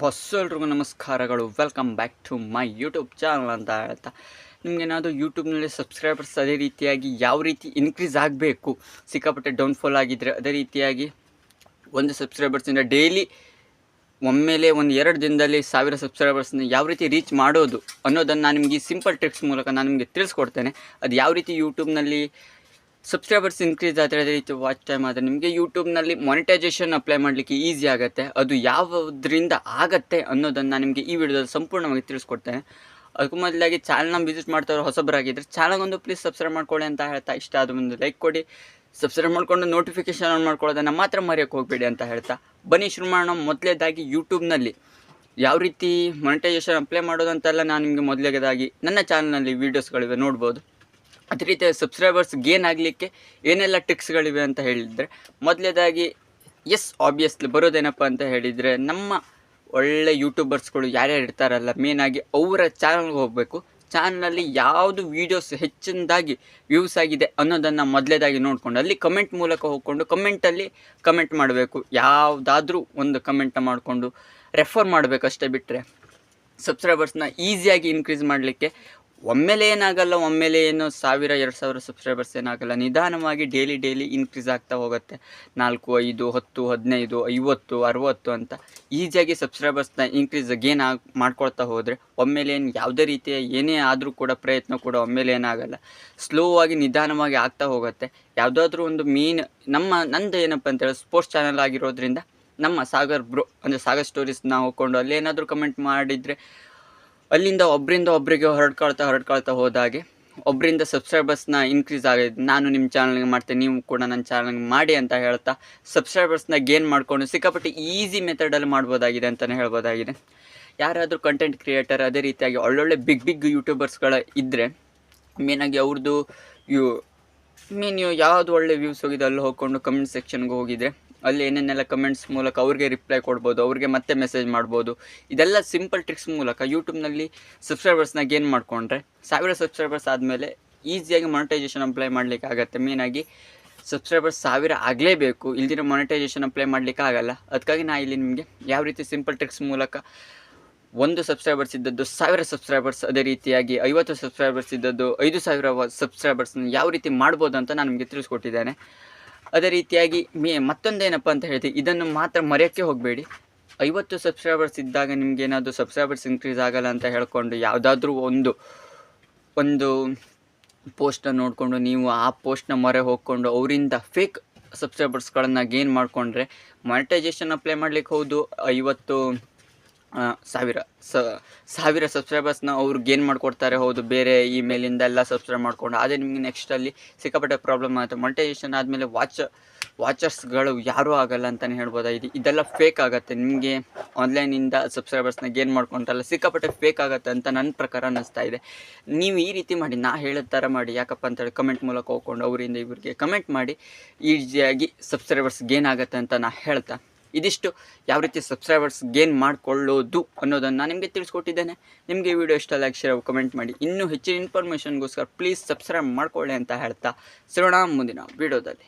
ಬಸ್ಸೆಲ್ರಿಗೂ ನಮಸ್ಕಾರಗಳು. Welcome back to my YouTube channel ಅಂತ ಹೇಳ್ತಾ. ನಿಮಗೇನಾದರೂ ಯೂಟ್ಯೂಬ್ನಲ್ಲಿ ಸಬ್ಸ್ಕ್ರೈಬರ್ಸ್ ಅದೇ ರೀತಿಯಾಗಿ ಯಾವ ರೀತಿ ಇನ್ಕ್ರೀಸ್ ಆಗಬೇಕು, ಸಿಕ್ಕಾಪಟ್ಟೆ ಡೌನ್ಫಾಲ್ ಆಗಿದ್ದರೆ ಅದೇ ರೀತಿಯಾಗಿ ಒಂದು ಸಬ್ಸ್ಕ್ರೈಬರ್ಸಿಂದ ಡೈಲಿ ಒಮ್ಮೆಲೆ ಒಂದು ಎರಡು ದಿನದಲ್ಲಿ ಸಾವಿರ ಸಬ್ಸ್ಕ್ರೈಬರ್ಸ್ನ ಯಾವ ರೀತಿ ರೀಚ್ ಮಾಡೋದು ಅನ್ನೋದನ್ನು ನಾನು ನಿಮಗೆ ಸಿಂಪಲ್ ಟ್ರಿಕ್ಸ್ ಮೂಲಕ ನಾನು ನಿಮಗೆ ತಿಳಿಸ್ಕೊಡ್ತೇನೆ. ಅದು ಯಾವ ರೀತಿ ಯೂಟ್ಯೂಬ್ನಲ್ಲಿ ಸಬ್ಸ್ಕ್ರೈಬರ್ಸ್ ಇನ್ಕ್ರೀಸ್ ಆದರೆ ಅದೇ ರೀತಿ ವಾಚ್ ಟೈಮ್ ಆದರೆ ನಿಮಗೆ ಯೂಟ್ಯೂಬ್ನಲ್ಲಿ ಮಾನಿಟೈಜೇಷನ್ ಅಪ್ಲೈ ಮಾಡಲಿಕ್ಕೆ ಈಸಿ ಆಗುತ್ತೆ. ಅದು ಯಾವುದರಿಂದ ಆಗುತ್ತೆ ಅನ್ನೋದನ್ನು ನಾನು ನಿಮಗೆ ಈ ವಿಡಿಯೋದಲ್ಲಿ ಸಂಪೂರ್ಣವಾಗಿ ತಿಳಿಸ್ಕೊಡ್ತೇನೆ. ಅದಕ್ಕೂ ಮೊದಲಾಗಿ ಚಾನಲ್ನ ವಿಸಿಟ್ ಮಾಡ್ತಾರೋ ಹೊಸಬರಾಗಿದ್ದರೆ ಚಾನಲ್ಗೊಂದು ಪ್ಲೀಸ್ ಸಬ್ಸ್ಕ್ರೈಬ್ ಮಾಡ್ಕೊಳ್ಳಿ ಅಂತ ಹೇಳ್ತಾ, ಇಷ್ಟ ಅದು ಒಂದು ಲೈಕ್ ಕೊಡಿ. ಸಬ್ಸ್ಕ್ರೈಬ್ ಮಾಡಿಕೊಂಡು ನೋಟಿಫಿಕೇಷನ್ ಆನ್ ಮಾಡ್ಕೊಳ್ಳೋದನ್ನು ಮಾತ್ರ ಮರೆಯೋಕ್ಕೆ ಹೋಗಬೇಡಿ ಅಂತ ಹೇಳ್ತಾ. ಬನ್ನಿ ಶುರು ಮಾಡೋಣ. ಮೊದಲೇದಾಗಿ ಯೂಟ್ಯೂಬ್ನಲ್ಲಿ ಯಾವ ರೀತಿ ಮೊನಿಟೈಜೇಷನ್ ಅಪ್ಲೈ ಮಾಡೋದಂತೆಲ್ಲ ನಾನು ನಿಮಗೆ ಮೊದಲೇದಾಗಿ ನನ್ನ ಚಾನಲ್ನಲ್ಲಿ ವೀಡಿಯೋಸ್ಗಳಿವೆ ನೋಡ್ಬೋದು. ಅದೇ ರೀತಿಯ ಸಬ್ಸ್ಕ್ರೈಬರ್ಸ್ ಗೇನ್ ಆಗಲಿಕ್ಕೆ ಏನೆಲ್ಲ ಟಿಕ್ಸ್ಗಳಿವೆ ಅಂತ ಹೇಳಿದರೆ, ಮೊದಲೇದಾಗಿ ಎಸ್ ಆಬ್ವಿಯಸ್ಲಿ ಬರೋದೇನಪ್ಪ ಅಂತ ಹೇಳಿದರೆ, ನಮ್ಮ ಒಳ್ಳೆ ಯೂಟ್ಯೂಬರ್ಸ್ಗಳು ಯಾರ್ಯಾರು ಇರ್ತಾರಲ್ಲ ಮೇನಾಗಿ ಅವರ ಚಾನಲ್ಗೆ ಹೋಗಬೇಕು. ಚಾನಲಲ್ಲಿ ಯಾವುದು ವೀಡಿಯೋಸ್ ಹೆಚ್ಚಿನದಾಗಿ ವ್ಯೂಸ್ ಆಗಿದೆ ಅನ್ನೋದನ್ನು ಮೊದಲೇದಾಗಿ ನೋಡಿಕೊಂಡು, ಅಲ್ಲಿ ಕಮೆಂಟ್ ಮೂಲಕ ಹೋಗ್ಕೊಂಡು ಕಮೆಂಟಲ್ಲಿ ಕಮೆಂಟ್ ಮಾಡಬೇಕು. ಯಾವುದಾದ್ರೂ ಒಂದು ಕಮೆಂಟ್ ಮಾಡಿಕೊಂಡು ರೆಫರ್ ಮಾಡಬೇಕು ಅಷ್ಟೇ ಬಿಟ್ಟರೆ ಸಬ್ಸ್ಕ್ರೈಬರ್ಸ್ನ ಈಸಿಯಾಗಿ ಇನ್ಕ್ರೀಸ್ ಮಾಡಲಿಕ್ಕೆ ಒಮ್ಮೆಲೆ ಏನಾಗಲ್ಲ, ಒಮ್ಮೆಲೆ ಏನು ಸಾವಿರ, ಎರಡು ಸಾವಿರ ಸಬ್ಸ್ಕ್ರೈಬರ್ಸ್ ಏನಾಗಲ್ಲ. ನಿಧಾನವಾಗಿ ಡೇಲಿ ಡೈಲಿ ಇನ್ಕ್ರೀಸ್ ಆಗ್ತಾ ಹೋಗುತ್ತೆ. ನಾಲ್ಕು, ಐದು, ಹತ್ತು, ಹದಿನೈದು, ಐವತ್ತು, ಅರುವತ್ತು ಅಂತ. ಈಸಿಯಾಗಿ ಸಬ್ಸ್ಕ್ರೈಬರ್ಸ್ನ ಇನ್ಕ್ರೀಸ್ ಗೇನ್ ಆಗಿ, ಮಾಡ್ಕೊಳ್ತಾ ಹೋದರೆ ಒಮ್ಮೆಲೆ ಏನು ಯಾವುದೇ ರೀತಿಯ ಏನೇ ಆದರೂ ಕೂಡ ಪ್ರಯತ್ನ ಕೂಡ ಒಮ್ಮೆಲೆ ಏನಾಗಲ್ಲ. ಸ್ಲೋ ಆಗಿ ನಿಧಾನವಾಗಿ ಆಗ್ತಾ ಹೋಗುತ್ತೆ. ಯಾವುದಾದ್ರೂ ಒಂದು ಮೀನ್ ನಮ್ಮ, ನಂದು ಏನಪ್ಪ ಅಂತೇಳಿ ಸ್ಪೋರ್ಟ್ಸ್ ಚಾನಲ್ ಆಗಿರೋದ್ರಿಂದ ನಮ್ಮ ಸಾಗರ್ ಬ್ರೋ ಅಂದರೆ ಸಾಗರ್ ಸ್ಟೋರೀಸ್ನ ಹೋಗ್ಕೊಂಡು ಅಲ್ಲಿ ಏನಾದರೂ ಕಮೆಂಟ್ ಮಾಡಿದರೆ ಅಲ್ಲಿಂದ ಒಬ್ಬರಿಂದ ಒಬ್ಬರಿಗೆ ಹೊರಡ್ಕೊಳ್ತಾ ಹೊರಡ್ಕೊಳ್ತಾ ಹೋದಾಗೆ ಒಬ್ಬರಿಂದ ಸಬ್ಸ್ಕ್ರೈಬರ್ಸ್ನ ಇನ್ಕ್ರೀಸ್ ಆಗಿದೆ ನಾನು ನಿಮ್ಮ ಚಾನಲ್ಗೆ ಮಾಡ್ತೇನೆ, ನೀವು ಕೂಡ ನನ್ನ ಚಾನಲ್ಗೆ ಮಾಡಿ ಅಂತ ಹೇಳ್ತಾ ಸಬ್ಸ್ಕ್ರೈಬರ್ಸ್ನ ಗೇನ್ ಮಾಡಿಕೊಂಡು ಸಿಕ್ಕಾಪಟ್ಟೆ ಈಸಿ ಮೆಥಡಲ್ಲಿ ಮಾಡ್ಬೋದಾಗಿದೆ ಅಂತಲೇ ಹೇಳ್ಬೋದಾಗಿದೆ. ಯಾರಾದರೂ ಕಂಟೆಂಟ್ ಕ್ರಿಯೇಟರ್ ಅದೇ ರೀತಿಯಾಗಿ ಒಳ್ಳೊಳ್ಳೆ ಬಿಗ್ ಬಿಗ್ ಯೂಟ್ಯೂಬರ್ಸ್ಗಳ ಇದ್ದರೆ ಮೇನಾಗಿ ಅವ್ರದ್ದು ಯು ಮೀನ್ ನೀವು ಯಾವುದು ಒಳ್ಳೆ ವ್ಯೂಸ್ ಹೋಗಿದೆ ಅಲ್ಲಿ ಹೋಗ್ಕೊಂಡು ಕಮೆಂಟ್ ಸೆಕ್ಷನ್ಗೆ ಹೋಗಿದ್ರೆ, ಅಲ್ಲಿ ಏನೇನೆಲ್ಲ ಕಮೆಂಟ್ಸ್ ಮೂಲಕ ಅವ್ರಿಗೆ ರಿಪ್ಲೈ ಕೊಡ್ಬೋದು, ಅವ್ರಿಗೆ ಮತ್ತೆ ಮೆಸೇಜ್ ಮಾಡ್ಬೋದು. ಇದೆಲ್ಲ ಸಿಂಪಲ್ ಟ್ರಿಕ್ಸ್ ಮೂಲಕ ಯೂಟ್ಯೂಬ್ನಲ್ಲಿ ಸಬ್ಸ್ಕ್ರೈಬರ್ಸ್ನ ಗೇನ್ ಮಾಡಿಕೊಂಡ್ರೆ, ಸಾವಿರ ಸಬ್ಸ್ಕ್ರೈಬರ್ಸ್ ಆದಮೇಲೆ ಈಸಿಯಾಗಿ ಮಾನಿಟೈಸೇಷನ್ ಅಪ್ಲೈ ಮಾಡಲಿಕ್ಕೆ ಆಗುತ್ತೆ. ಮೇನಾಗಿ ಸಬ್ಸ್ಕ್ರೈಬರ್ಸ್ ಸಾವಿರ ಆಗಲೇಬೇಕು. ಇಲ್ದಿರೋ ಮಾನಿಟೈಸೇಷನ್ ಅಪ್ಲೈ ಮಾಡಲಿಕ್ಕೆ ಆಗಲ್ಲ. ಅದಕ್ಕಾಗಿ ನಾ ಇಲ್ಲಿ ನಿಮಗೆ ಯಾವ ರೀತಿ ಸಿಂಪಲ್ ಟ್ರಿಕ್ಸ್ ಮೂಲಕ ಒಂದು ಸಬ್ಸ್ಕ್ರೈಬರ್ಸ್ ಇದ್ದದ್ದು ಸಾವಿರ ಸಬ್ಸ್ಕ್ರೈಬರ್ಸ್ ಅದೇ ರೀತಿಯಾಗಿ ಐವತ್ತು ಸಬ್ಸ್ಕ್ರೈಬರ್ಸ್ ಇದ್ದದ್ದು ಐದು ಸಾವಿರ ಸಬ್ಸ್ಕ್ರೈಬರ್ಸ್ನ ಯಾವ ರೀತಿ ಮಾಡ್ಬೋದು ಅಂತ ನಾನು ನಿಮಗೆ ತಿಳಿಸ್ಕೊಟ್ಟಿದ್ದೇನೆ. ಅದೇ ರೀತಿಯಾಗಿ ಮೇ ಮತ್ತೊಂದೇನಪ್ಪ ಅಂತ ಹೇಳ್ತೀವಿ ಇದನ್ನು ಮಾತ್ರ ಮರೆಯೋಕ್ಕೆ ಹೋಗಬೇಡಿ. ಐವತ್ತು ಸಬ್ಸ್ಕ್ರೈಬರ್ಸ್ ಇದ್ದಾಗ ನಿಮ್ಗೆ ಏನಾದರೂ ಸಬ್ಸ್ಕ್ರೈಬರ್ಸ್ ಇನ್ಕ್ರೀಸ್ ಆಗಲ್ಲ ಅಂತ ಹೇಳ್ಕೊಂಡು ಯಾವುದಾದ್ರೂ ಒಂದು ಒಂದು ಪೋಸ್ಟನ್ನು ನೋಡಿಕೊಂಡು ನೀವು ಆ ಪೋಸ್ಟ್ನ ಮೊರೆ ಹೋಗ್ಕೊಂಡು ಅವರಿಂದ ಫೇಕ್ ಸಬ್ಸ್ಕ್ರೈಬರ್ಸ್ಗಳನ್ನು ಗೇನ್ ಮಾಡಿಕೊಂಡ್ರೆ ಮಾನಿಟೈಸೇಷನ್ ಅಪ್ಲೈ ಮಾಡ್ಲಿಕ್ಕೆ ಹೌದು. ಐವತ್ತು ಸಾವಿರ. ಸ, ಸಾವಿರ ಸಬ್ಸ್ಕ್ರೈಬರ್ಸ್ನ ಅವರು ಗೇನ್ ಮಾಡ್ಕೊಡ್ತಾರೆ. ಹೌದು, ಬೇರೆ ಇಮೇಲಿಂದ ಎಲ್ಲ ಸಬ್ಸ್ಕ್ರೈಬ್ ಮಾಡ್ಕೊಂಡು. ಅದೇ ನಿಮಗೆ ನೆಕ್ಸ್ಟಲ್ಲಿ ಸಿಕ್ಕಾಪಟ್ಟೆ ಪ್ರಾಬ್ಲಮ್ ಆಗುತ್ತೆ. ಮಾನಿಟೈಸೇಷನ್ ಆದಮೇಲೆ ವಾಚ್ ವಾಚರ್ಸ್ಗಳು ಯಾರೂ ಆಗಲ್ಲ ಅಂತಲೇ ಹೇಳ್ಬೋದಾಗಿದೆ ಇದೆಲ್ಲ ಫೇಕ್ ಆಗುತ್ತೆ. ನಿಮಗೆ ಆನ್ಲೈನಿಂದ ಸಬ್ಸ್ಕ್ರೈಬರ್ಸ್ನ ಗೇನ್ ಮಾಡ್ಕೊಂತಲ್ಲ ಸಿಕ್ಕಾಪಟ್ಟೆ ಫೇಕ್ ಆಗುತ್ತೆ ಅಂತ ನನ್ನ ಪ್ರಕಾರ ಅನ್ನಿಸ್ತಾ ಇದೆ. ನೀವು ಈ ರೀತಿ ಮಾಡಿ, ನಾ ಹೇಳೋ ಥರ ಮಾಡಿ, ಯಾಕಪ್ಪ ಅಂತೇಳಿ ಕಮೆಂಟ್ ಮೂಲಕ ಹೋಗ್ಕೊಂಡು ಅವರಿಂದ ಇವರಿಗೆ ಕಮೆಂಟ್ ಮಾಡಿ, ಈಸಿಯಾಗಿ ಸಬ್ಸ್ಕ್ರೈಬರ್ಸ್ ಗೇನ್ ಆಗುತ್ತೆ ಅಂತ ನಾ ಹೇಳ್ತಾ ಇದಿಷ್ಟು. ಯಾವ ರೀತಿ ಸಬ್ಸ್ಕ್ರೈಬರ್ಸ್ ಗೇನ್ ಮಾಡಿಕೊಳ್ಳೋದು ಅನ್ನೋದನ್ನು ನಾನು ನಿಮಗೆ ತಿಳಿಸ್ಕೊಟ್ಟಿದ್ದೇನೆ. ನಿಮಗೆ ವಿಡಿಯೋ ಇಷ್ಟ ಲೈಕ್ ಶೇರ್ ಕಮೆಂಟ್ ಮಾಡಿ. ಇನ್ನೂ ಹೆಚ್ಚಿನ ಇನ್ಫಾರ್ಮೇಷನ್ಗೋಸ್ಕರ ಪ್ಲೀಸ್ ಸಬ್ಸ್ಕ್ರೈಬ್ ಮಾಡ್ಕೊಳ್ಳಿ ಅಂತ ಹೇಳ್ತಾ. ಸಿರೋಣ ಮುಂದಿನ ವಿಡಿಯೋದಲ್ಲಿ